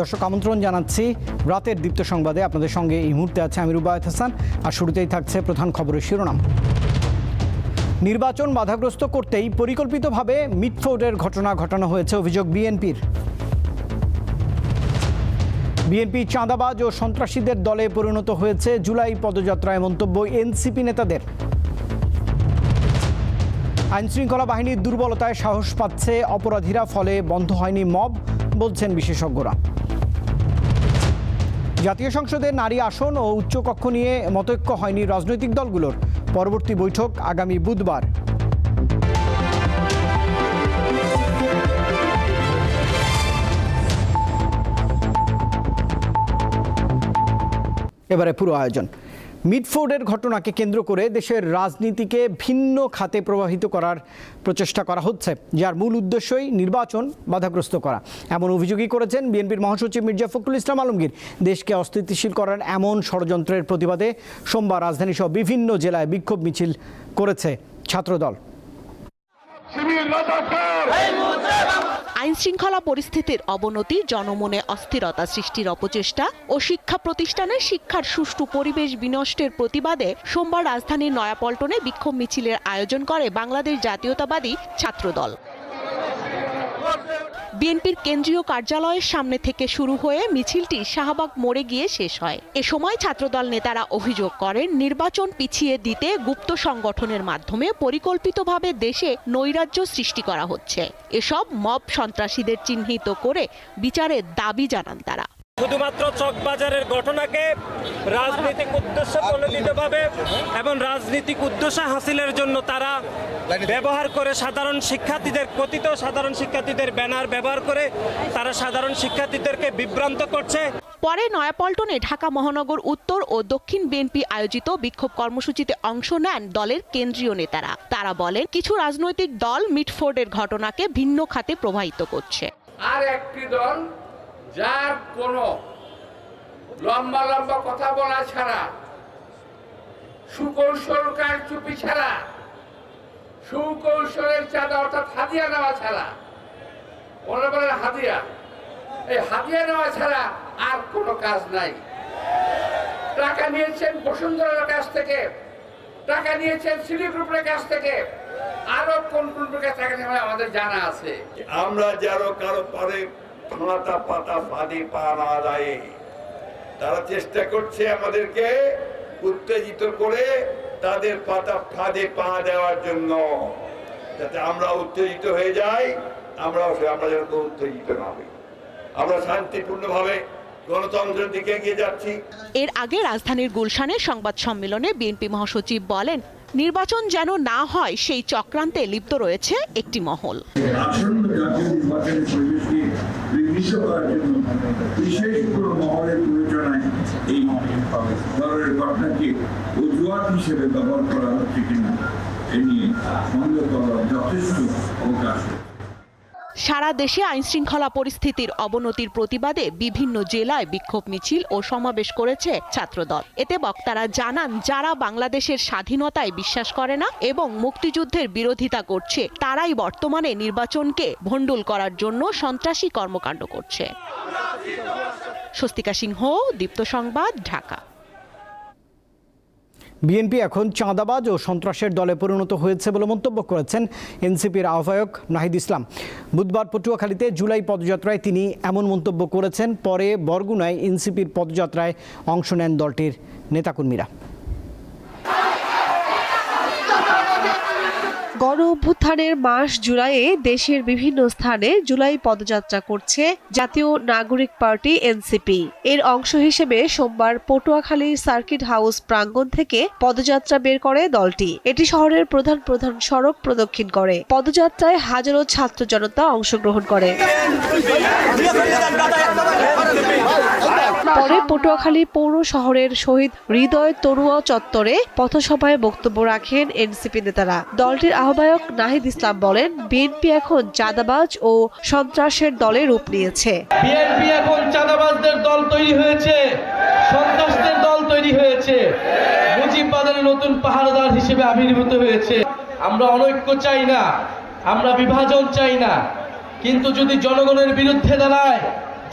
দর্শক আমন্ত্রণ জানাচ্ছি রাতের দীপ্ত সংবাদে। আপনাদের সঙ্গে এই মুহূর্তে আছে আমি রুবায়ত হাসান, আর শুরুতেই থাকছে প্রধান খবরের শিরোনাম। নির্বাচন বাধাগ্রস্ত করতেই পরিকল্পিতভাবে মিটফোর্ডের ঘটনা ঘটানো হয়েছে অভিযোগ বিএনপির। বিএনপি চাঁদাবাজ ও সন্ত্রাসীদের দলে পরিণত হয়েছে জুলাই পদযাত্রায় মন্তব্য এনসিপি নেতাদের। আইনশৃঙ্খলা বাহিনীর দুর্বলতায় সাহস পাচ্ছে অপরাধীরা, ফলে বন্ধ হয়নি মব। বলছেন বিশেষজ্ঞরা। জাতীয় সংসদে নারী আসন ও উচ্চকক্ষ নিয়ে মতৈক্য হয়নি রাজনৈতিক দলগুলোর। পরবর্তী বৈঠক আগামী বুধবার। এবারে পুরো আয়োজন। মিডফোর্ডের ঘটনাকে কেন্দ্র করে দেশের রাজনীতিকে ভিন্ন খাতে প্রবাহিত করার প্রচেষ্টা করা হচ্ছে, যার মূল উদ্দেশ্যই নির্বাচন বাধাগ্রস্ত করা। এমন অভিযোগই করেছেন বিএনপির মহাসচিব মির্জা ফখরুল ইসলাম আলমগীর। দেশকে অস্থিতিশীল করার এমন ষড়যন্ত্রের প্রতিবাদে সোমবার রাজধানী সহ বিভিন্ন জেলায় বিক্ষোভ মিছিল করেছে ছাত্রদল। আইন শৃঙ্খলা পরিস্থিতির অবনতি, জনমনে অস্থিরতা সৃষ্টির অপচেষ্টা ও শিক্ষা প্রতিষ্ঠানে শিক্ষার সুষ্ঠু পরিবেশ বিনষ্টের প্রতিবাদে সোমবার রাজধানীর নয়াপল্টনে বিক্ষোভ মিছিলের আয়োজন করে বাংলাদেশ জাতীয়তাবাদী ছাত্রদল। বিএনপির কেন্দ্রীয় কার্যালয়ের সামনে থেকে শুরু হয়ে মিছিলটি শাহবাগ মোড়ে গিয়ে শেষ হয়। এ সময় ছাত্রদল নেতারা অভিযোগ করেন, নির্বাচন পিছিয়ে দিতে গুপ্ত সংগঠনের মাধ্যমে পরিকল্পিতভাবে দেশে নৈরাজ্য সৃষ্টি করা হচ্ছে। এসব মব সন্ত্রাসীদের চিহ্নিত করে বিচারের দাবি জানান তারা। শুধুমাত্র চকবাজারের ঘটনাকে রাজনৈতিক উদ্দেশ্য প্রণোদিতভাবে এবং রাজনৈতিক উদ্দেশ্য হাসিলের জন্য তারা ব্যবহার করে সাধারণ শিক্ষার্থীদের কথিত সাধারণ শিক্ষার্থীদের ব্যানার ব্যবহার করে তারা সাধারণ শিক্ষার্থীদেরকে বিভ্রান্ত করছে। পরে নয়াপল্টনে ঢাকা মহানগর উত্তর ও দক্ষিণ বিএনপি আয়োজিত বিক্ষোভ কর্মসূচিতে অংশ নেন দলের কেন্দ্রীয় নেতারা। তারা বলেন কিছু রাজনৈতিক দল মিটফোর্ডের ঘটনাকে ভিন্ন খাতে প্রবাহিত করছে। আর একটি দল যার কোনো লম্বা লম্বা কথা বলা ছাড়া, সুকৌশল চুপি ছাড়া, সুকৌশলের চাঁদা অর্থাৎ হাদিয়া নেওয়া ছাড়া ওরা বলেন হাদিয়া, এই হাদিয়া নেওয়া ছাড়া আর কোনো কাজ নাই। টাকা নিয়েছেন বসুন্ধরার কাছ থেকে, টাকা নিয়েছেন সিটি গ্রুপের কাছ থেকে, আরও কোন কোন প্রকার টাকা নেওয়া আমাদের জানা আছে? আমরা যেন কারও পরে ফাঁতা পাতা ফাঁদি পা না দেয় তারা চেষ্টা করছে আমাদেরকে উত্তেজিত করে তাদের পাতা ফাঁদে পা দেওয়ার জন্য। যাতে আমরা উত্তেজিত হয়ে যাই আমরা আমরা যেন উত্তেজিত না হই। আমরা শান্তিপূর্ণভাবে গণতন্ত্রের দিকে এগিয়ে যাচ্ছি। এর আগে রাজধানীর গুলশানে সংবাদ সম্মেলনে বিএনপি মহাসচিব বলেন নির্বাচন যেন না হয় সেই চক্রান্তে লিপ্ত রয়েছে একটি মহল। বিঘ্নিত করার জন্য বিশেষ কোনো মহলের বিবেচনায় এই দলের ঘটনাকে অজুহাত হিসেবে ব্যবহার করা হচ্ছে কিনা, এ নিয়ে সন্দেহ করার যথেষ্ট অবকাশ। সারা দেশে আইনশৃঙ্খলা পরিস্থিতির অবনতির প্রতিবাদে বিভিন্ন জেলায় বিক্ষোভ মিছিল ও সমাবেশ করেছে ছাত্রদল। এতে বক্তারা জানান, যারা বাংলাদেশের স্বাধীনতায় বিশ্বাস করে না এবং মুক্তিযুদ্ধের বিরোধিতা করছে, তারাই বর্তমানে নির্বাচনকে ভণ্ডুল করার জন্য সন্ত্রাসী কর্মকাণ্ড করছে। স্বস্তিকা সিংহ, দীপ্ত সংবাদ, ঢাকা। বিএনপি এখন চাঁদাবাজ ও সন্ত্রাসের দলে পরিণত হয়েছে বলে মন্তব্য করেছেন এনসিপির আহ্বায়ক নাহিদ ইসলাম। বুধবার পটুয়াখালীতে জুলাই পদযাত্রায় তিনি এমন মন্তব্য করেছেন, পরে বরগুনায় এনসিপির পদযাত্রায় অংশ নেন দলটির নেতাকর্মীরা। গণ অভ্যুত্থানের মাস জুলাইয়ে দেশের বিভিন্ন স্থানে জুলাই পদযাত্রা করছে জাতীয় নাগরিক পার্টি এনসিপি। এর অংশ হিসেবে সোমবার পটুয়াখালীর সার্কিট হাউস প্রাঙ্গণ থেকে পদযাত্রা বের করে দলটি। এটি শহরের প্রধান প্রধান সড়ক প্রদক্ষিণ করে। পদযাত্রায় হাজারো ছাত্র জনতা অংশগ্রহণ করে। পরে পটুয়াখালী পৌর শহরের শহীদ হৃদয় তরুয়া চত্বরে পথসভায় বক্তব্য রাখেন এনসিপি নেতারা। দলটির আহ্বায়ক নাহিদ ইসলাম বলেন, বিএনপি এখন চাঁদাবাজ ও সন্ত্রাসের দলে রূপ নিয়েছে। বিএনপি এখন চাঁদাবাজদের দল তৈরি হয়েছে, সন্ত্রাসদের দল তৈরি হয়েছে। মুজিববাদের নতুন পাহারাদার হিসেবে আবির্ভূত হয়েছে। আমরা অনৈক্য চাই না, আমরা বিভাজন চাই না। কিন্তু যদি জনগণের বিরুদ্ধে দাঁড়ায়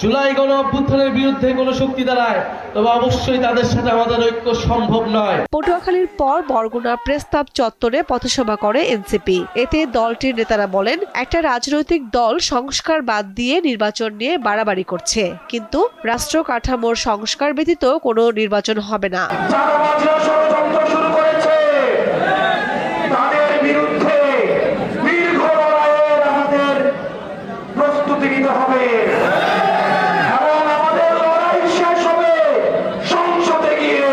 জুলাই গণ অভ্যুত্থানের বিরুদ্ধে কোনো শক্তি দাঁড়ায় তবে অবশ্যই তাদের সাথে আমাদের ঐক্য সম্ভব নয়। পটুয়াখালীর পর বরগুনা প্রেসক্লাব চত্বরে পথসভা করে এনসিপি। এতে দলটির নেতারা বলেন একটা রাজনৈতিক দল সংস্কার বাদ দিয়ে নির্বাচন নিয়ে বাড়াবাড়ি করছে কিন্তু রাষ্ট্র কাঠামোর সংস্কার ব্যতীত কোনো নির্বাচন হবে না চাঁদাবাজরা ষড়যন্ত্র শুরু করেছে তাদের বিরুদ্ধে দীর্ঘ লড়াইয়ের আমাদের প্রস্তুতি নিতে হবে এবং আমাদের লড়াই শেষ হবে সংসদে গিয়ে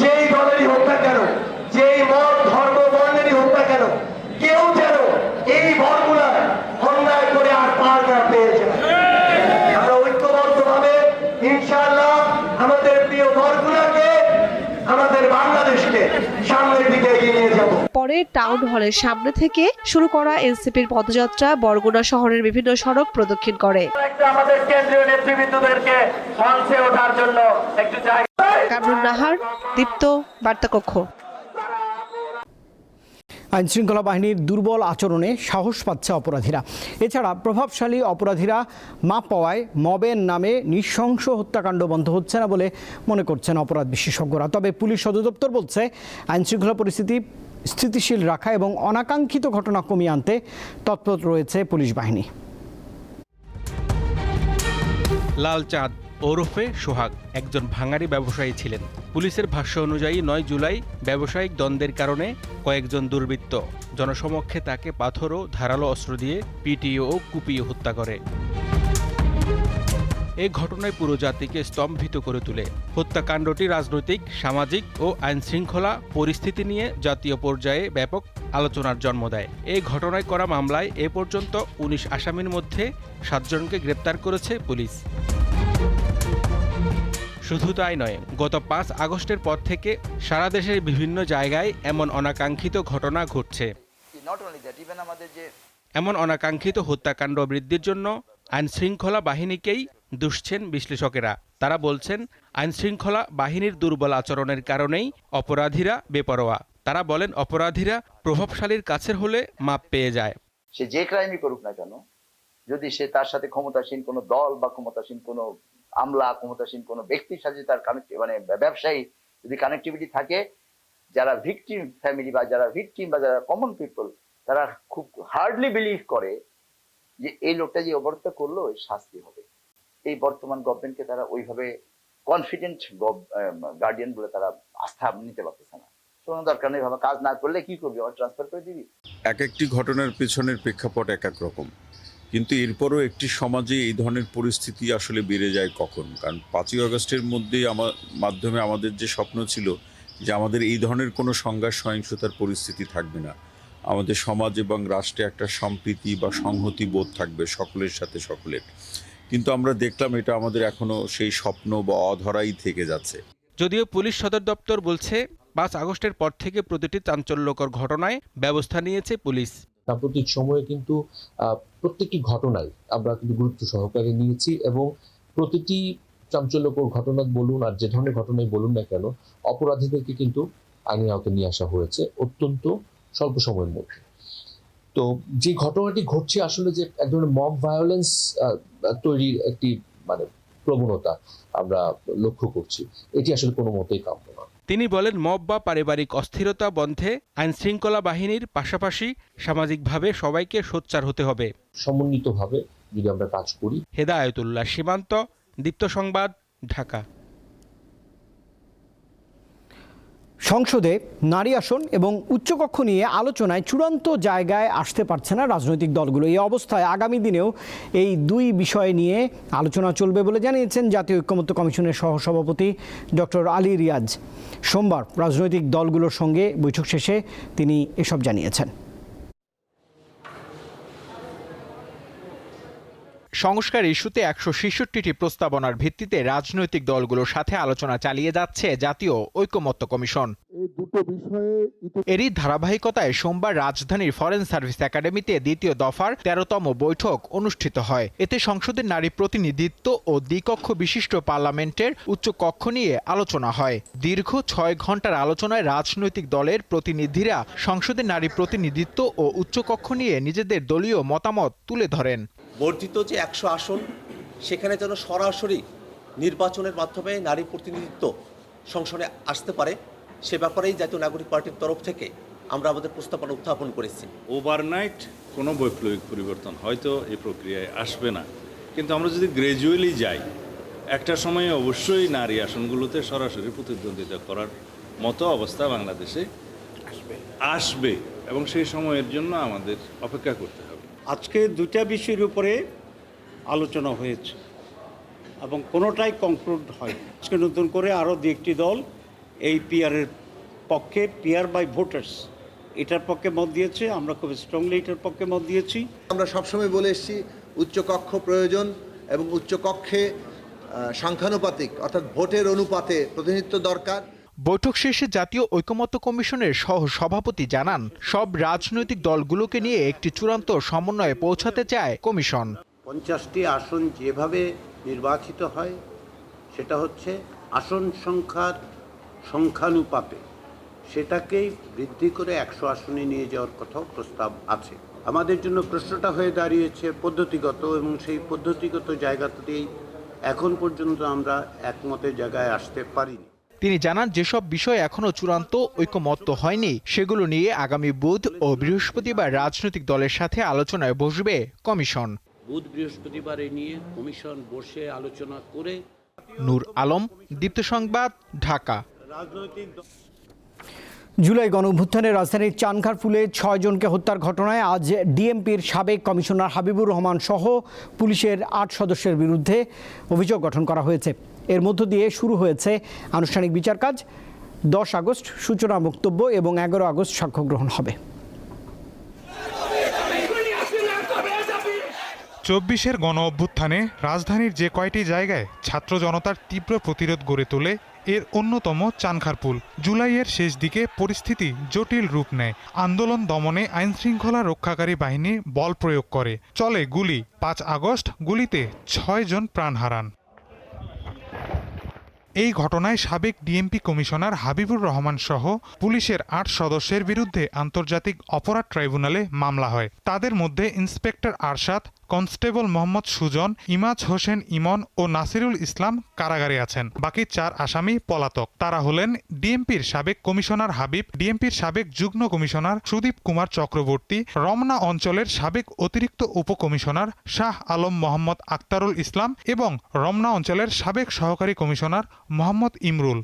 যেই দলেরই হোক না কেন যেই মত ধর্ম বর্ণেরই হোক না কেন কেউ যেন এই বরগুলা অন্যায় করে আর পার না পেয়েছে আমরা ঐক্যবদ্ধভাবে ইনশাআল্লাহ আমাদের প্রিয় বরগুলাকে আমাদের বাংলাদেশকে সামনের দিকে এগিয়ে নিয়ে যাব পরে টাউন হলের সামনে থেকে শুরু করা এনসিপির পদযাত্রা বরগুনা শহরের বিভিন্ন সড়ক প্রদক্ষিণ করে। একটু আমাদের কেন্দ্রীয় নেতৃবৃন্দদেরকে মঞ্চে ওঠার জন্য একটু কামরুন নাহার দীপ্ত বার্তাকক্ষ। আইন শৃঙ্খলা বাহিনীর দুর্বল আচরণে সাহস পাচ্ছে অপরাধীরা। এছাড়া প্রভাবশালী অপরাধীরা মাপ পাওয়ায় মবের নামে নৃশংস হত্যাকাণ্ড বন্ধ হচ্ছে না বলে মনে করছেন অপরাধ বিশেষজ্ঞরা। তবে পুলিশ সদর দপ্তর বলছে আইন শৃঙ্খলা পরিস্থিতি স্থিতিশীল রাখা এবং অনাকাঙ্ক্ষিত ঘটনা কমিয়ে আনতে তৎপর রয়েছে পুলিশ বাহিনী। লাল চাঁদ, ওরফে সোহাগ একজন ভাঙারি ব্যবসায়ী ছিলেন। পুলিশের ভাষ্য অনুযায়ী নয় জুলাই ব্যবসায়িক দ্বন্দ্বের কারণে কয়েকজন দুর্বৃত্ত জনসমক্ষে তাকে পাথর ও ধারালো অস্ত্র দিয়ে পিটিয়ে ও কুপিয়ে হত্যা করে। এ ঘটনায় পুরো জাতিকে স্তম্ভিত করে তোলে। হত্যাকাণ্ডটি রাজনৈতিক সামাজিক ও আইনশৃঙ্খলা পরিস্থিতি নিয়ে জাতীয় পর্যায়ে ব্যাপক আলোচনার জন্ম দেয়। এই ঘটনায় করা মামলায় এ পর্যন্ত উনিশ আসামির মধ্যে সাতজনকে গ্রেপ্তার করেছে পুলিশ। শুধু তাই নয় গত পাঁচ আগস্টের পর থেকে সারা দেশের বিভিন্ন জায়গায় এমন অনাকাঙ্ক্ষিত ঘটনা ঘটছে। এমন অনাকাঙ্ক্ষিত হত্যাকাণ্ড বৃদ্ধির জন্য আইন শৃঙ্খলা বাহিনীকেই দুষছেন বিশ্লেষকেরা। তারা বলছেন আইন শৃঙ্খলা বাহিনীর দুর্বল আচরণের কারণেই অপরাধীরা বেপরোয়া। তারা বলেন, অপরাধীরা প্রভাবশালীর কাছের হলে মাপ পেয়ে যায়। সে যে ক্রাইমই করুক না কেন, যদি সে তার সাথে ক্ষমতাসীন কোনো দল বা ক্ষমতাসীন কোনো আমলা, ক্ষমতাসীন কোনো ব্যক্তির সাথে তার কানেক্ট মানে ব্যবসায়ী যদি কানেক্টিভিটি থাকে, যারা ভিকটিম ফ্যামিলি বা যারা ভিকটিম বা যারা কমন পিপল তারা খুব হার্ডলি বিলিভ করে যে এই লোকটা যে অবরোধটা করল শাস্তি হবে। এই বর্তমান গভর্নমেন্টকে তারা ওইভাবে কনফিডেন্ট গার্ডিয়ান বলে তারা আস্থা নিতে পারতেছে না। কোনো দরকার নেই ভাবে কাজ না করলে কি করবি? আমার ট্রান্সফার করে দিবি? এক একটি ঘটনার পেছনের প্রেক্ষাপট এক এক রকম। কিন্তু এরপরও একটি সমাজে এই ধরনের পরিস্থিতি আসলে বেড়ে যায় কখন? কারণ পাঁচই আগস্টের মধ্যেই আমার মাধ্যমে আমাদের যে স্বপ্ন ছিল যে আমাদের এই ধরনের কোনো সংঘাত, সহিংসতার পরিস্থিতি থাকবে না। আমাদের সমাজ এবং রাষ্ট্রে একটা সম্প্রীতি বা সংহতি বোধ থাকবে সকলের সাথে সকলের। কিন্তু আমরা দেখলাম এটা আমাদের এখনও সেই স্বপ্ন বা অধরাই থেকে যাচ্ছে। যদিও পুলিশ সদর দপ্তর বলছে পাঁচ আগস্টের পর থেকে প্রতিটি চাঞ্চল্যকর ঘটনায় ব্যবস্থা নিয়েছে পুলিশ। সাম্প্রতিক সময়ে কিন্তু আহ, প্রত্যেকটি ঘটনায় আমরা কিন্তু গুরুত্ব সহকারে নিয়েছি এবং প্রতিটি চাঞ্চল্যকর ঘটনা বলুন আর যে ধরনের ঘটনাই বলুন না কেন অপরাধীদেরকে কিন্তু আইনের আওতায় নিয়ে আসা হয়েছে অত্যন্ত স্বল্প সময়ের মধ্যে। তো যে ঘটনাটি ঘটছে আসলে যে এক ধরনের মব ভায়োলেন্স তৈরির একটি মানে প্রবণতা আমরা লক্ষ্য করছি। এটি আসলে কোনো মতেই কাম্য না তিনি বলেন মব বা পারিবারিক অস্থিরতা বন্ধে আইন শৃঙ্খলা বাহিনীর পাশাপাশি সামাজিকভাবে সবাইকে সোচ্চার হতে হবে। সমন্বিতভাবে যদি আমরা কাজ করি। হেদায়তুল্লাহ সীমান্ত দীপ্ত সংবাদ ঢাকা। সংসদে নারী আসন এবং উচ্চকক্ষ নিয়ে আলোচনায় চূড়ান্ত জায়গায় আসতে পারছে না রাজনৈতিক দলগুলো। এই অবস্থায় আগামী দিনেও এই দুই বিষয় নিয়ে আলোচনা চলবে বলে জানিয়েছেন জাতীয় ঐক্যমত্য কমিশনের সহসভাপতি ডক্টর আলী রিয়াজ। সোমবার রাজনৈতিক দলগুলোর সঙ্গে বৈঠক শেষে তিনি এসব জানিয়েছেন। সংস্কার ইস্যুতে একশো ছেষট্টিটি প্রস্তাবনার ভিত্তিতে রাজনৈতিক দলগুলোর সাথে আলোচনা চালিয়ে যাচ্ছে জাতীয় ঐকমত্য কমিশন। এরই ধারাবাহিকতায় সোমবার রাজধানীর ফরেন সার্ভিস একাডেমিতে দ্বিতীয় দফার তেরোতম বৈঠক অনুষ্ঠিত হয়। এতে সংসদের নারী প্রতিনিধিত্ব ও দ্বিকক্ষ বিশিষ্ট পার্লামেন্টের উচ্চ কক্ষ নিয়ে আলোচনা হয়। দীর্ঘ ছয় ঘণ্টার আলোচনায় রাজনৈতিক দলের প্রতিনিধিরা সংসদের নারী প্রতিনিধিত্ব ও উচ্চকক্ষ নিয়ে নিজেদের দলীয় মতামত তুলে ধরেন। বর্ধিত যে একশো আসন সেখানে যেন সরাসরি নির্বাচনের মাধ্যমে নারী প্রতিনিধিত্ব সংসদে আসতে পারে সে ব্যাপারেই জাতীয় নাগরিক পার্টির তরফ থেকে আমরা আমাদের প্রস্তাবনা উত্থাপন করেছি। ওভারনাইট কোনো বৈপ্লবিক পরিবর্তন হয়তো এই প্রক্রিয়ায় আসবে না। কিন্তু আমরা যদি গ্র্যাজুয়ালি যাই একটা সময়ে অবশ্যই নারী আসনগুলোতে সরাসরি প্রতিদ্বন্দ্বিতা করার মতো অবস্থা বাংলাদেশে আসবে। আসবে এবং সেই সময়ের জন্য আমাদের অপেক্ষা করতে হবে। আজকে দুটা বিষয়ের উপরে আলোচনা হয়েছে এবং কোনোটাই কনক্লুড হয় আজকে নতুন করে আরও দু একটি দল এই পিয়ারের পক্ষে পিয়ার বাই ভোটার্স এটার পক্ষে মত দিয়েছে। আমরা খুব স্ট্রংলি এটার পক্ষে মত দিয়েছি। আমরা সবসময় বলে এসেছি, উচ্চকক্ষ প্রয়োজন এবং উচ্চকক্ষে সংখ্যানুপাতিক অর্থাৎ ভোটের অনুপাতে প্রতিনিধিত্ব দরকার। বৈঠক শেষে জাতীয় ঐকমত্য কমিশনের সহ সভাপতি জানান, সব রাজনৈতিক দলগুলোকে নিয়ে একটি চূড়ান্ত সমন্বয়ে পৌঁছাতে চায় কমিশন। পঞ্চাশটি আসন যেভাবে নির্বাচিত হয়, সেটা হচ্ছে আসন সংখ্যার সংখ্যানুপাতে। সেটাকেই বৃদ্ধি করে একশো আসনে নিয়ে যাওয়ার কথাও প্রস্তাব আছে। আমাদের জন্য প্রশ্নটা হয়ে দাঁড়িয়েছে পদ্ধতিগত এবং সেই পদ্ধতিগত জায়গাতেই এখন পর্যন্ত আমরা একমতের জায়গায় আসতে পারিনি। তিনি জানান যেসব বিষয় এখনও চূড়ান্ত ঐকমত্য হয়নি সেগুলো নিয়ে আগামী বুধ ও বৃহস্পতিবার রাজনৈতিক দলের সাথে আলোচনায় বসবে কমিশন। বুধ বৃহস্পতিবার এ নিয়ে কমিশন বসে আলোচনা করে নূর আলম দীপ্ত সংবাদ ঢাকা। জুলাই গণঅভ্যুত্থানে রাজধানীর চানখারপুলে ছয় জনকে হত্যার ঘটনায় আজ ডিএমপির সাবেক কমিশনার হাবিবুর রহমান সহ পুলিশের আট সদস্যের বিরুদ্ধে অভিযোগ গঠন করা হয়েছে। এর মধ্য দিয়ে শুরু হয়েছে আনুষ্ঠানিক বিচার কাজ দশ আগস্ট সূচনা বক্তব্য এবং এগারো আগস্ট সাক্ষ্য গ্রহণ হবে। চব্বিশের গণ অভ্যুত্থানে রাজধানীর যে কয়টি জায়গায় ছাত্র জনতার তীব্র প্রতিরোধ গড়ে তোলে, এর অন্যতম চানখারপুল। জুলাইয়ের শেষ দিকে পরিস্থিতি জটিল রূপ নেয়। আন্দোলন দমনে আইনশৃঙ্খলা রক্ষাকারী বাহিনী বল প্রয়োগ করে। চলে গুলি। পাঁচ আগস্ট গুলিতে ছয় জন প্রাণ হারান। এই ঘটনায় সাবেক ডিএমপি কমিশনার হাবিবুর রহমান সহ পুলিশের আট সদস্যের বিরুদ্ধে আন্তর্জাতিক অপরাধ ট্রাইব্যুনালে মামলা হয়। তাদের মধ্যে ইন্সপেক্টর আরশাদ কনস্টেবল মোহাম্মদ সুজন, ইমাজ হোসেন ইমন ও নাসিরুল ইসলাম কারাগারে আছেন। বাকি চার আসামি পলাতক। তারা হলেন ডিএমপির সাবেক কমিশনার হাবিব, ডিএমপির সাবেক যুগ্ম কমিশনার সুদীপ কুমার চক্রবর্তী, রমনা অঞ্চলের সাবেক অতিরিক্ত উপকমিশনার শাহ আলম মোহাম্মদ আক্তারুল ইসলাম এবং রমনা অঞ্চলের সাবেক সহকারী কমিশনার মোহাম্মদ ইমরুল।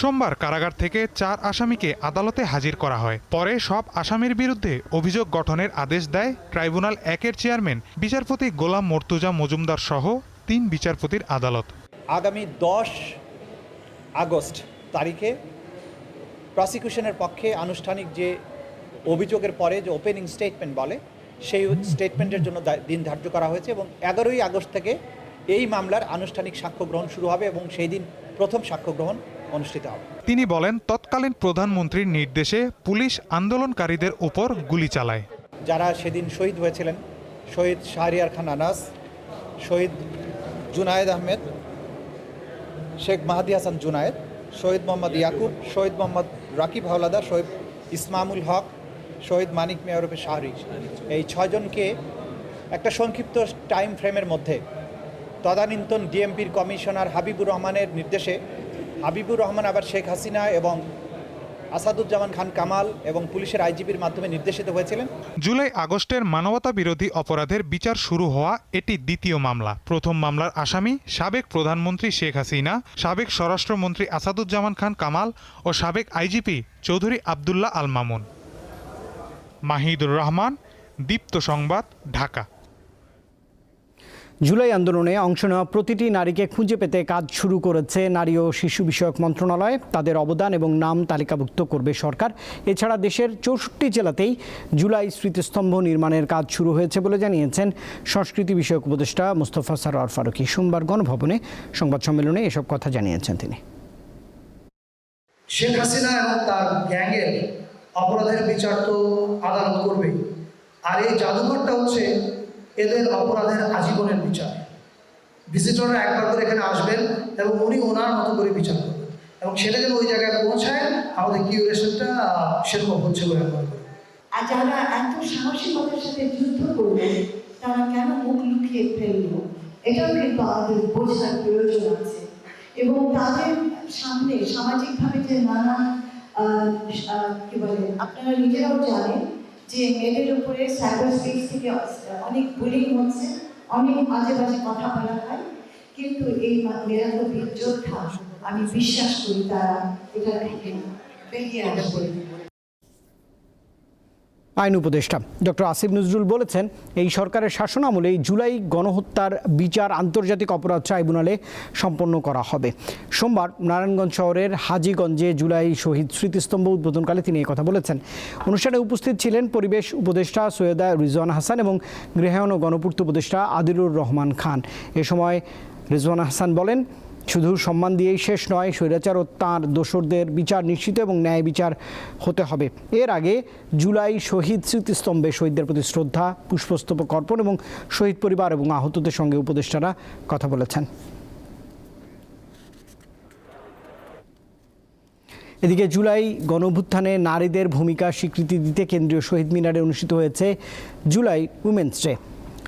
সোমবার কারাগার থেকে চার আসামিকে আদালতে হাজির করা হয়। পরে সব আসামির বিরুদ্ধে অভিযোগ গঠনের আদেশ দেয় ট্রাইব্যুনাল একের চেয়ারম্যান, বিচারপতি গোলাম মর্তুজা মজুমদার সহ তিন বিচারপতির আদালত। আগামী দশ আগস্ট তারিখে প্রসিকিউশনের পক্ষে আনুষ্ঠানিক যে অভিযোগের পরে যে ওপেনিং স্টেটমেন্ট বলে, সেই স্টেটমেন্টের জন্য দিন ধার্য করা হয়েছে এবং এগারোই আগস্ট থেকে এই মামলার আনুষ্ঠানিক সাক্ষ্য গ্রহণ শুরু হবে এবং সেই দিন প্রথম সাক্ষ্য গ্রহণ অনুষ্ঠিত হবে। তিনি বলেন তৎকালীন প্রধানমন্ত্রীর নির্দেশে পুলিশ আন্দোলনকারীদের উপর গুলি চালায়। যারা সেদিন শহীদ হয়েছিলেন শহীদ শাহরিয়ার খান আনাস শহীদ জুনায়েদ আহমেদ শেখ মাহাদি হাসান জুনায়েদ শহীদ মোহাম্মদ ইয়াকুব শহীদ মোহাম্মদ রাকিব হাওলাদার শহীদ ইসমামুল হক শহীদ মানিক মেয়রফে শাহরি। এই ছয়জনকে একটা সংক্ষিপ্ত টাইম ফ্রেমের মধ্যে তদানীন্তন ডিএমপির কমিশনার হাবিবুর রহমানের নির্দেশে হাবিবুর রহমান, আবার শেখ হাসিনা এবং আসাদুজ্জামান খান কামাল এবং পুলিশের আইজিপির মাধ্যমে নির্দেশিত হয়েছিলেন। জুলাই আগস্টের মানবতা বিরোধী অপরাধের বিচার শুরু হওয়া এটি দ্বিতীয় মামলা। প্রথম মামলার আসামি সাবেক প্রধানমন্ত্রী শেখ হাসিনা, সাবেক স্বরাষ্ট্রমন্ত্রী আসাদুজ্জামান খান কামাল ও সাবেক আইজিপি চৌধুরী আবদুল্লাহ আল মামুন। মাহিদুর রহমান, দীপ্ত সংবাদ, ঢাকা। জুলাই আন্দোলনে অংশ নেওয়া প্রতিটি নারীকে খুঁজে পেতে কাজ শুরু করেছে নারী ও শিশু বিষয়ক মন্ত্রণালয়। তাদের অবদান এবং নাম তালিকাভুক্ত করবে সরকার। এছাড়া দেশের চৌষট্টি জেলাতেই জুলাই স্মৃতিস্তম্ভ নির্মাণের কাজ শুরু হয়েছে বলে জানিয়েছেন সংস্কৃতি বিষয়ক উপদেষ্টা মুস্তফা সারোয়ার ফারুকি। সোমবার গণভবনে সংবাদ সম্মেলনে এসব কথা জানিয়েছেন তিনি। শেখ হাসিনা এবং তার গ্যাংয়ের অপরাধের বিচার তো আদালত করবে আর এই জাদুঘরটা হচ্ছে এদের অপরাধের আজীবনের বিচার। ভিজিটররা একবার করে এখানে আসবেন এবং উনি ওনার মতো করে বিচার করবেন। এবং সেটা যেন ওই জায়গায় পৌঁছায়, আমাদের কিউরেশনটা সেরকম হচ্ছে বলে আমি করি। আর যারা এত সাহসিকতার সাথে যুদ্ধ করলেন তারা কেন মুখ লুকিয়ে ফেলল? এটাও কিন্তু আমাদের বোঝার প্রয়োজন আছে। এবং তাদের সামনে সামাজিকভাবে যে নানা কি বলে, আপনারা নিজেরাও জানেন যে মেয়েদের উপরে সাইবার স্পেস থেকে অনেক বুলিং হচ্ছে, অনেক মাঝে মাঝে কথা বলা হয়, কিন্তু এই মেয়েরা তো যোদ্ধা, আমি বিশ্বাস করি তারা এটা থেকে বেরিয়ে আসবে আইন উপদেষ্টা। ডক্টর আসিফ নজরুল বলেছেন, এই সরকারের শাসনামলেই জুলাই গণহত্যার বিচার আন্তর্জাতিক অপরাধ ট্রাইব্যুনালে সম্পন্ন করা হবে। সোমবার নারায়ণগঞ্জ শহরের হাজীগঞ্জে জুলাই শহীদ স্মৃতিস্তম্ভ উদ্বোধনকালে তিনি কথা বলেছেন। অনুষ্ঠানে উপস্থিত ছিলেন পরিবেশ উপদেষ্টা সৈয়দা রিজওয়ান হাসান এবং গৃহায়ন ও গণপূর্ত উপদেষ্টা আদিলুর রহমান খান। এ সময় রিজওয়ান হাসান বলেন শুধু সম্মান দিয়েই শেষ নয়, স্বৈরাচার ও তাঁর দোসরদের বিচার নিশ্চিত এবং ন্যায় বিচার হতে হবে। এর আগে জুলাই শহীদ স্মৃতিস্তম্ভে শহীদদের প্রতি শ্রদ্ধা, পুষ্পস্তবক অর্পণ এবং শহীদ পরিবার এবং আহতদের সঙ্গে উপদেষ্টারা কথা বলেছেন। এদিকে জুলাই গণভুত্থানে নারীদের ভূমিকা স্বীকৃতি দিতে কেন্দ্রীয় শহীদ মিনারে অনুষ্ঠিত হয়েছে জুলাই উমেন্স ডে।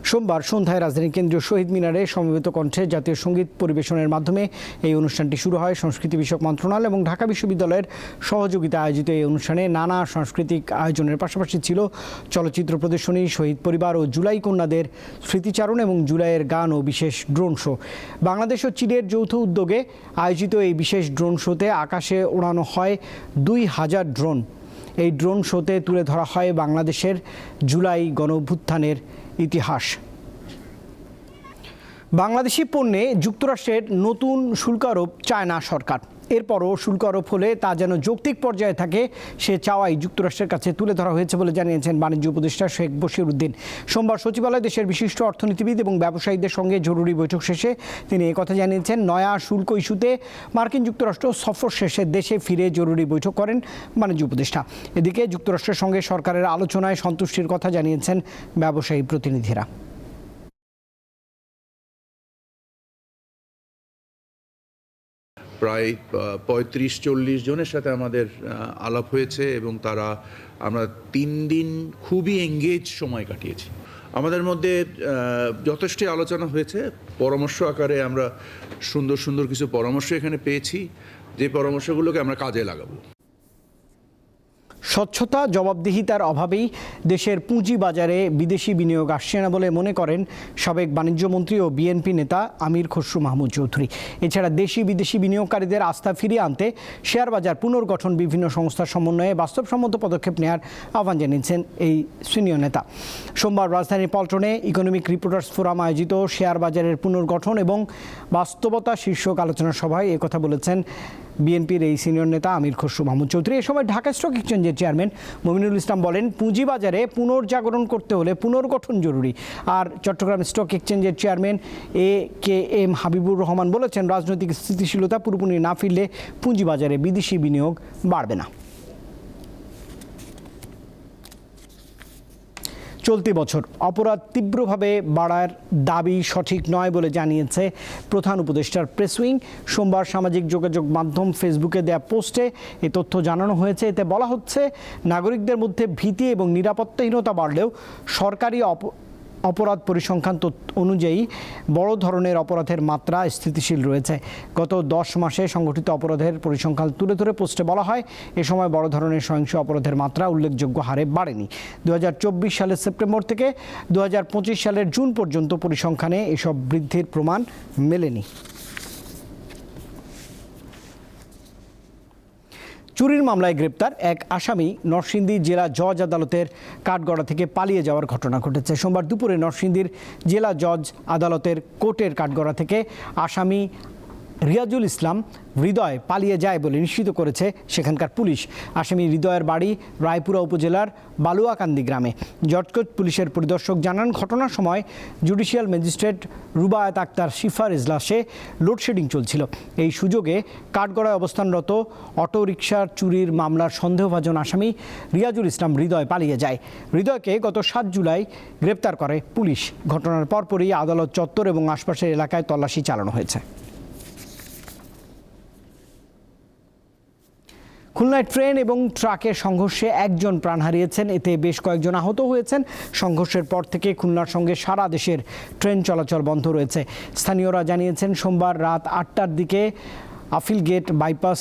সোমবার সন্ধ্যায় রাজধানীর কেন্দ্রীয় শহীদ মিনারে সমবেত কণ্ঠে জাতীয় সংগীত পরিবেশনের মাধ্যমে এই অনুষ্ঠানটি শুরু হয়। সংস্কৃতি বিষয়ক মন্ত্রণালয় এবং ঢাকা বিশ্ববিদ্যালয়ের সহযোগিতা আয়োজিত এই অনুষ্ঠানে নানা সাংস্কৃতিক আয়োজনের পাশাপাশি ছিল চলচ্চিত্র প্রদর্শনী, শহীদ পরিবার ও জুলাই কন্যাদের স্মৃতিচারণ এবং জুলাইয়ের গান ও বিশেষ ড্রোন শো। বাংলাদেশ ও চীনের যৌথ উদ্যোগে আয়োজিত এই বিশেষ ড্রোন শোতে আকাশে ওড়ানো হয় দুই হাজার ড্রোন। এই ড্রোন শোতে তুলে ধরা হয় বাংলাদেশের জুলাই গণভ্যুত্থানের ইতিহাস। বাংলাদেশি পণ্যে যুক্তরাষ্ট্রের নতুন শুল্কারোপ চায় না সরকার। এরপরও শুল্ক আরোপ হলে তা যেন যৌক্তিক পর্যায়ে থাকে, সে চাওয়াই যুক্তরাষ্ট্রের কাছে তুলে ধরা হয়েছে বলে জানিয়েছেন বাণিজ্য উপদেষ্টা শেখ বশির উদ্দিন সোমবার সচিবালয় দেশের বিশিষ্ট অর্থনীতিবিদ এবং ব্যবসায়ীদের সঙ্গে জরুরি বৈঠক শেষে তিনি একথা জানিয়েছেন, নয়া শুল্ক ইস্যুতে মার্কিন যুক্তরাষ্ট্র সফর শেষে দেশে ফিরে জরুরি বৈঠক করেন বাণিজ্য উপদেষ্টা। এদিকে যুক্তরাষ্ট্রের সঙ্গে সরকারের আলোচনায় সন্তুষ্টির কথা জানিয়েছেন ব্যবসায়ী প্রতিনিধিরা। প্রায় পঁয়ত্রিশ, চল্লিশ জনের সাথে আমাদের আলাপ হয়েছে এবং তারা, আমরা তিন দিন খুবই এঙ্গেজ সময় কাটিয়েছি। আমাদের মধ্যে যথেষ্ট আলোচনা হয়েছে। পরামর্শ আকারে আমরা সুন্দর সুন্দর কিছু পরামর্শ এখানে পেয়েছি। যে পরামর্শগুলোকে আমরা কাজে লাগাবো। স্বচ্ছতা, জবাবদিহিতার অভাবেই দেশের পুঁজি বাজারে বিদেশি বিনিয়োগ আসছে না বলে মনে করেন সাবেক বাণিজ্যমন্ত্রী ও বিএনপি নেতা আমির খসরু মাহমুদ চৌধুরী। এছাড়া দেশি বিদেশি বিনিয়োগকারীদের আস্থা ফিরিয়ে আনতে শেয়ার বাজার পুনর্গঠন বিভিন্ন সংস্থার সমন্বয়ে বাস্তবসম্মত পদক্ষেপ নেওয়ার আহ্বান জানিয়েছেন এই সিনিয়র নেতা। সোমবার রাজধানীর পল্টনে ইকোনমিক রিপোর্টার্স ফোরাম আয়োজিত শেয়ার বাজারের পুনর্গঠন এবং বাস্তবতা শীর্ষক আলোচনা সভায় একথা বলেছেন বিএনপির এই সিনিয়র নেতা আমির খসরু মাহমুদ চৌধুরী। এ সময় ঢাকা স্টক এক্সচেঞ্জের চেয়ারম্যান মমিনুল ইসলাম বলেন, পুঁজিবাজারে পুনর্জাগরণ করতে হলে পুনর্গঠন জরুরি। আর চট্টগ্রাম স্টক এক্সচেঞ্জের chairman A K M Habibur Rahman বলেছেন, রাজনৈতিক স্থিতিশীলতা পুরোপুরি না ফিরলে পুঁজিবাজারে বিদেশি বিনিয়োগ বাড়বে না। চলতি বছর। অপরাধ তীব্রভাবে বাড়ার দাবি সঠিক নয় বলে জানিয়েছে প্রধান উপদেষ্টার প্রেস উইং। সোমবার সামাজিক যোগাযোগ মাধ্যম ফেসবুকে দেয়া পোস্টে এ তথ্য জানানো হয়েছে। এতে বলা হচ্ছে, নাগরিকদের মধ্যে ভীতি এবং নিরাপত্তাহীনতা বাড়লেও সরকারি অপরাধ পরিসংখ্যান অনুযায়ী বড় ধরনের অপরাধের মাত্রা স্থিতিশীল রয়েছে। গত দশ মাসে সংগঠিত অপরাধের পরিসংখ্যান তুলে ধরে পোস্টে বলা হয়, এ সময় বড় ধরনের সহিংস অপরাধের মাত্রা উল্লেখযোগ্য হারে বাড়েনি। দু হাজার চব্বিশ সালের সেপ্টেম্বর থেকে দু হাজার পঁচিশ সালের জুন পর্যন্ত পরিসংখ্যানে এসব বৃদ্ধির প্রমাণ মেলেনি। চুরির মামলায় গ্রেপ্তার এক আসামি নরসিংদী জেলা জজ আদালতের কাঠগড়া থেকে পালিয়ে যাওয়ার ঘটনা ঘটেছে। সোমবার দুপুরে নরসিংদীর জেলা জজ আদালতের কোর্টের কাঠগড়া থেকে আসামি রিয়াজুল ইসলাম হৃদয় পালিয়ে যায় বলে নিশ্চিত করেছে সেখানকার পুলিশ। আসামি হৃদয়ের বাড়ি রায়পুরা উপজেলার বালুয়াকান্দি গ্রামে। জটকোট পুলিশের পরিদর্শক জানান, ঘটনার সময় জুডিশিয়াল ম্যাজিস্ট্রেট রুবায়ত আক্তার শিফার ইজলাসে লোডশেডিং চলছিল। এই সুযোগে কাঠগড়ায় অবস্থানরত অটোরিকশার চুরির মামলার সন্দেহভাজন আসামি রিয়াজুল ইসলাম হৃদয় পালিয়ে যায়। হৃদয়কে গত সাত জুলাই গ্রেপ্তার করে পুলিশ। ঘটনার পরপরই আদালত চত্বর এবং আশপাশের এলাকায় তল্লাশি চালানো হয়েছে। খুলনায় ট্রেন এবং ট্রাকের সংঘর্ষে একজন প্রাণ হারিয়েছেন। এতে বেশ কয়েকজন আহত হয়েছেন। সংঘর্ষের পর থেকে খুলনার সঙ্গে সারা দেশের ট্রেন চলাচল বন্ধ রয়েছে। স্থানীয়রা জানিয়েছেন, সোমবার রাত আটটার দিকে আফিল গেট বাইপাস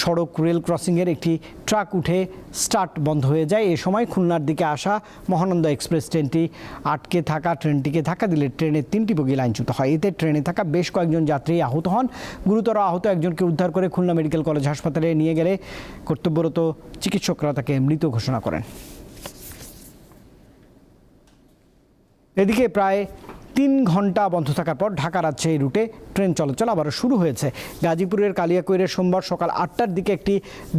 সড়ক রেল ক্রসিংয়ের একটি ট্রাক উঠে স্টার্ট বন্ধ হয়ে যায়। এ সময় খুলনার দিকে আসা মহানন্দ এক্সপ্রেস ট্রেনটি আটকে থাকা, ট্রেনটিকে ধাক্কা দিলে ট্রেনের তিনটি বগি লাইনচ্যুত হয়। এতে ট্রেনে থাকা বেশ কয়েকজন যাত্রী আহত হন। গুরুতর আহত একজনকে উদ্ধার করে খুলনা মেডিকেল কলেজ হাসপাতালে নিয়ে গেলে কর্তব্যরত চিকিৎসকরা তাকে মৃত ঘোষণা করেন। এদিকে প্রায় তিন ঘণ্টা বন্ধ থাকার পর ঢাকা রাজশাহী রুটে ট্রেন চলাচল আবারও শুরু হয়েছে। গাজীপুরের কালিয়াকৈরে সোমবার সকাল আটটার দিকে একটি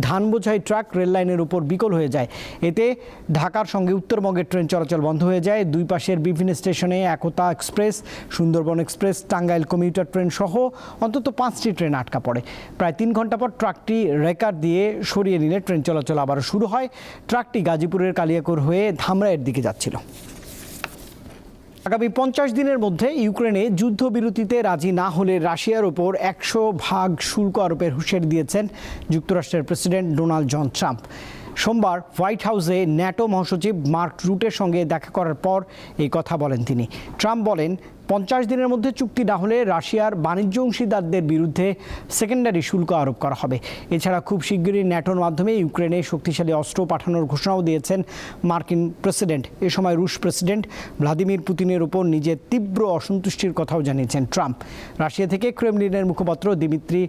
ধান বোঝাই ট্রাক রেল লাইনের উপর বিকল হয়ে যায়। এতে ঢাকার সঙ্গে উত্তরবঙ্গের ট্রেন চলাচল বন্ধ হয়ে যায়। দুই পাশের বিভিন্ন স্টেশনে Ekota express, Sundarban express, Tangail commuter train সহ অন্তত পাঁচটি ট্রেন আটকা পড়ে। প্রায় তিন ঘণ্টা পর ট্রাকটি রেকার দিয়ে সরিয়ে নিলে ট্রেন চলাচল আবারও শুরু হয়। ট্রাকটি গাজীপুরের কালিয়াকৈর হয়ে ধামরাইয়ের দিকে যাচ্ছিল। আগামী পঞ্চাশ দিনের মধ্যে ইউক্রেনে যুদ্ধবিরতিতে রাজি না হলে রাশিয়ার ওপর একশো ভাগ শুল্ক আরোপের হুঁশিয়ারি দিয়েছেন যুক্তরাষ্ট্রের প্রেসিডেন্ট ডোনাল্ড জন ট্রাম্প। সোমবার হোয়াইট হাউসে ন্যাটো মহাসচিব মার্ক রুটের সঙ্গে দেখা করার পর এই কথা বলেন তিনি। ট্রাম্প বলেন, পঞ্চাশ দিনের মধ্যে চুক্তি না হলে রাশিয়ার বাণিজ্য অংশীদারদের বিরুদ্ধে সেকেন্ডারি শুল্ক আরোপ করা হবে। এছাড়া খুব শিগগিরই ন্যাটোর মাধ্যমে ইউক্রেনে শক্তিশালী অস্ত্র পাঠানোর ঘোষণাও দিয়েছেন মার্কিন প্রেসিডেন্ট। এ সময় রুশ প্রেসিডেন্ট ভ্লাদিমির পুতিনের উপর নিজের তীব্র অসন্তুষ্টির কথাও জানিয়েছেন ট্রাম্প। রাশিয়া থেকে ক্রেমলিনের মুখপাত্র দিমিত্রি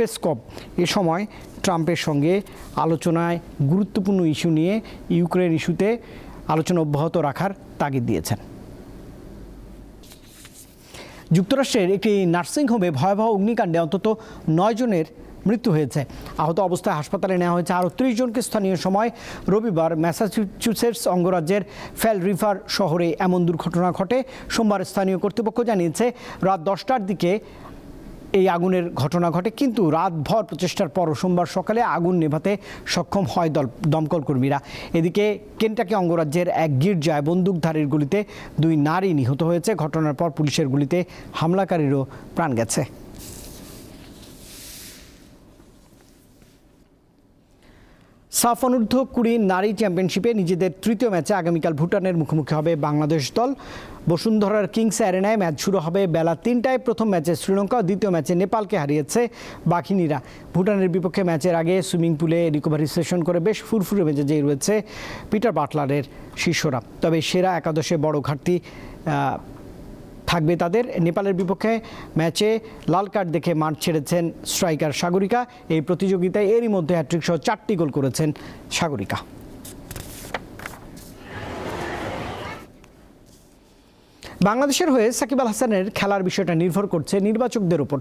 পেসকপ এ সময় ট্রাম্পের সঙ্গে আলোচনায় গুরুত্বপূর্ণ ইস্যু নিয়ে ইউক্রেন ইস্যুতে আলোচনা অব্যাহত রাখার তাগিদ দিয়েছেন। যুক্তরাষ্ট্রের একটি নার্সিংহোমে ভয়াবহ অগ্নিকাণ্ডে অন্তত নয় জনের মৃত্যু হয়েছে। আহত অবস্থায় হাসপাতালে নেওয়া হয়েছে আরও ত্রিশ জনকে স্থানীয় সময় রবিবার ম্যাসাচুসেটস অঙ্গরাজ্যের ফেল রিভার শহরে এমন দুর্ঘটনা ঘটে। সোমবার স্থানীয় কর্তৃপক্ষ জানিয়েছে, রাত দশটার দিকে এই আগুনের ঘটনা ঘটে, কিন্তু রাতভর প্রচেষ্টার পর সোমবার সকালে আগুন নেভাতে সক্ষম হয় দল, দমকল কর্মীরা। এদিকে কেন্টাকি অঙ্গরাজ্যের এক গির্জায় বন্দুকধারীর গুলিতে দুই নারী নিহত হয়েছে। ঘটনার পর পুলিশের গুলিতে হামলাকারীরও প্রাণ গেছে। সাফ অনূর্ধ্ব কুড়ি নারী চ্যাম্পিয়নশিপে নিজেদের তৃতীয় ম্যাচে আগামীকাল ভুটানের মুখোমুখি হবে বাংলাদেশ দল। বসুন্ধরার কিংস অ্যারেনায় ম্যাচ শুরু হবে বেলা তিনটায়। প্রথম ম্যাচে শ্রীলঙ্কা, দ্বিতীয় ম্যাচে নেপালকে হারিয়েছে বাঘিনীরা। ভুটানের বিপক্ষে ম্যাচের আগে সুইমিং পুলে রিকভারি সেশন করে বেশ ফুরফুরে মেজাজেই রয়েছে পিটার বাটলারের শিষ্যরা। তবে সেরা একাদশে বড় ঘাটতি থাকবে তাদের। নেপালের বিপক্ষে ম্যাচে লাল কার্ড দেখে মাঠ ছেড়েছেন স্ট্রাইকার সাগরিকা। এই প্রতিযোগিতায় এরই মধ্যে হ্যাট্রিক সহ চারটি গোল করেছেন সাগরিকা। বাংলাদেশের হয়ে সাকিব আল হাসানের খেলার বিষয়টা নির্ভর করছে নির্বাচকদের উপর।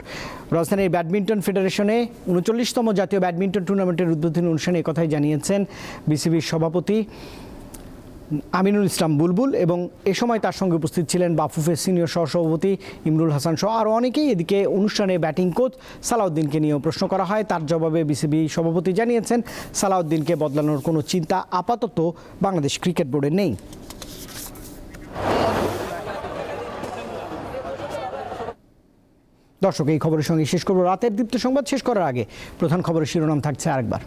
রাজধানীর ব্যাডমিন্টন ফেডারেশনে উনচল্লিশতম জাতীয় ব্যাডমিন্টন টুর্নামেন্টের উদ্বোধনী অনুষ্ঠানে কথাই জানিয়েছেন বিসিবির সভাপতি আমিনুল ইসলাম বুলবুল এবং এ সময় তার সঙ্গে উপস্থিত ছিলেন বাফুফের সিনিয়র সহসভাপতি ইমরুল হাসান সহ। আরও অনেকেই এদিকে অনুষ্ঠানে ব্যাটিং কোচ সালাউদ্দিনকে নিয়েও প্রশ্ন করা হয়। তার জবাবে বিসিবি সভাপতি জানিয়েছেন, সালাউদ্দিনকে বদলানোর কোনো চিন্তা আপাতত বাংলাদেশ ক্রিকেট বোর্ডে নেই। দর্শক, এই খবরের সঙ্গে শেষ করব। রাতের দীপ্ত সংবাদ শেষ করার আগে প্রধান খবরের শিরোনাম থাকছে আরেকবার।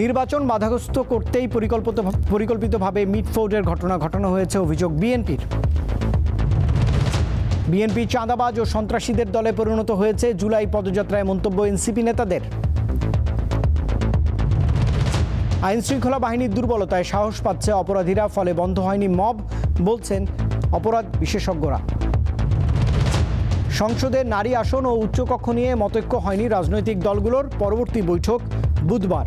নির্বাচন বাধাগ্রস্ত করতেই পরিকল্পিত পরিকল্পিতভাবে মিটফোর্ডের ঘটনা ঘটানো হয়েছে অভিযোগ বিএনপির। বিএনপি চাঁদাবাজ ও সন্ত্রাসীদের দলে পরিণত হয়েছে জুলাই পদযাত্রায় মন্তব্য এনসিপি নেতাদের। আইন শৃঙ্খলা বাহিনীর দুর্বলতায় সাহস পাচ্ছে অপরাধীরা, ফলে বন্ধ হয়নি মব, বলছেন অপরাধ বিশেষজ্ঞরা। সংসদের নারী আসন ও উচ্চকক্ষ নিয়ে মতৈক্য হয়নি রাজনৈতিক দলগুলোর, পরবর্তী বৈঠক বুধবার।